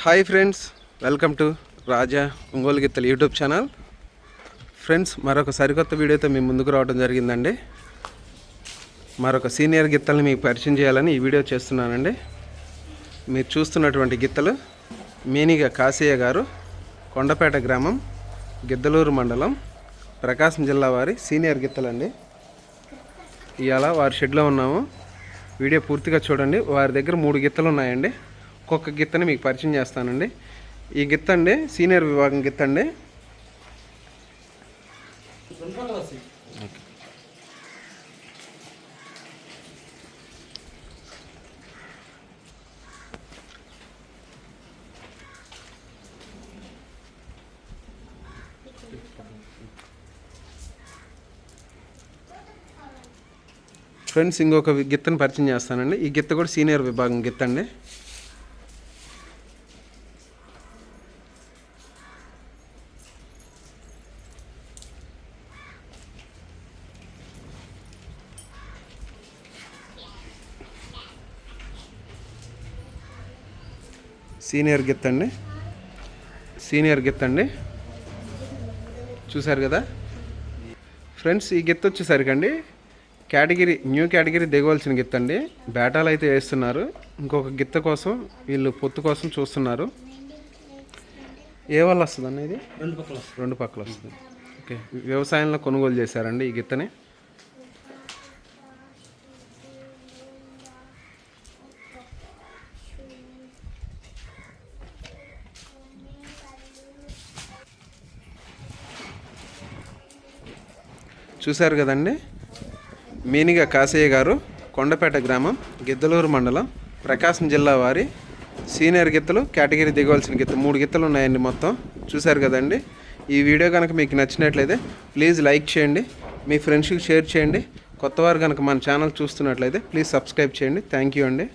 Hi friends welcome to Raja Ongole గిత్తలు YouTube channel. Friends మరొక సరికొత్త వీడియోతో మీ ముందుకు రావడం జరిగిందండి. మరొక సీనియర్ గిత్తల్ని మీకు పరిచయం చేయాలని ఈ వీడియో చేస్తున్నానండి. మీరు చూస్తున్నటువంటి గిత్తలు మేనిగా కాశయ్య గారు కొండపేట గ్రామం గిద్దలూరు మండలం ప్రకాశం జిల్లా వారి సీనియర్ గిత్తలండి. ఇవాళ వారి షెడ్లో ఉన్నాము. వీడియో పూర్తిగా చూడండి. వారి దగ్గర మూడు గిత్తలు ఉన్నాయండి. ఒక్కొక్క గిత్తని మీకు పరిచయం చేస్తానండి. ఈ గిత్త అండి సీనియర్ విభాగం గిత్త అండి ఫ్రెండ్స్ ఇంకొక గిత్తను గిత్తని పరిచయం చేస్తానండి. ఈ గిత్త కూడా సీనియర్ విభాగం గిత్త అండి సీనియర్ గిత్త అండి. సీనియర్ గిత్త అండి. చూసారు కదా? ఫ్రెండ్స్ ఈ గిత్త వచ్చేసరికి అండి కేటగిరీ న్యూ కేటగిరీ దిగవలసిన గిత్త అండి. బేటాలు అయితే వేస్తున్నారు. ఇంకొక గిత్త కోసం వీళ్ళు పొత్తు కోసం చూస్తున్నారు. ఏ వల్ల వస్తుంది అన్న ఇది? రెండు పక్కల రెండు పక్కల వస్తుంది. ఓకే. వ్యవసాయంలో కొనుగోలు చేశారండి ఈ గిత్తని. చూశారు కదండి? మీనిగా కాసయ్య గారు కొండపేట గ్రామం గిద్దలూరు మండలం ప్రకాశం జిల్లా వారి సీనియర్ గిత్తలు కేటగిరీ దిగవలసిన గిత్త మూడు గిత్తలు ఉన్నాయండి మొత్తం. చూశారు కదండి? ఈ వీడియో కనుక మీకు నచ్చినట్లయితే ప్లీజ్ లైక్ చేయండి మీ ఫ్రెండ్స్కి షేర్ చేయండి. కొత్తవారు కనుక మన ఛానల్ చూస్తున్నట్లయితే ప్లీజ్ సబ్స్క్రైబ్ చేయండి. థ్యాంక్ యూ అండి.